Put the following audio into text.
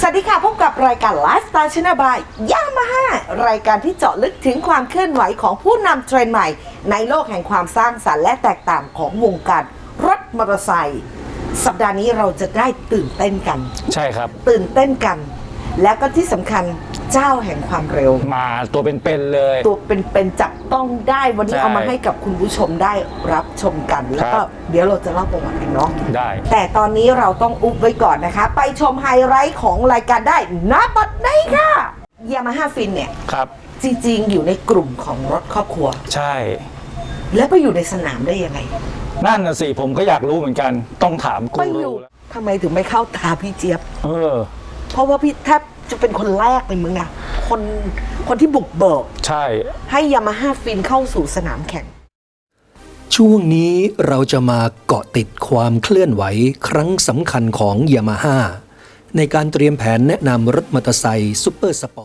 สวัสดีค่ะ พบกับรายการไลฟ์สไตล์ชนะบายยามาฮ่ารายการที่เจาะลึกถึงความเคลื่อนไหวของผู้นำเทรนด์ใหม่ ในโลกแห่งความสร้างสรรค์และแตกต่างของวงการรถมอเตอร์ไซค์สัปดาห์นี้เราจะได้ตื่นเต้นกัน ใช่ครับ ตื่นเต้นกัน แล้วก็ที่สำคัญ เจ้าแห่งความเร็ว มาตัวเป็นๆเลย ตัวเป็นๆจับต้องได้วันนี้ใช่เอามาให้กับคุณผู้ชมได้รับชมกัน แล้วก็ครับ เดี๋ยวเราจะเล่าประวัติกันเนาะได้ แต่ตอนนี้เราต้องอุบไว้ก่อนนะคะ ไปชมไฮไลท์ของรายการได้ณบัดนี้ค่ะยามาฮ่าฟินเนี่ย ครับ จริงๆ อยู่ในกลุ่มของรถครอบครัว ใช่ แล้วไปอยู่ในสนามได้ยังไง นั่นน่ะสิผมก็อยากรู้เหมือนกัน ต้องถามกูไปอยู่รูแล้วทำไมถึงไม่เข้าตาพี่เจี๊ยบ เออ เพราะว่าพี่แทบ จะเป็นคนแรกในมึงอะคนคนที่บุกเบิก ใช่ ให้ยามาฮ่าฟินเข้าสู่สนามแข่ง ช่วงนี้เราจะมาเกาะติดความเคลื่อนไหวครั้งสำคัญของยามาฮ่าในการเตรียมแผนแนะนำรถมอเตอร์ไซค์ซูเปอร์สปอร์ต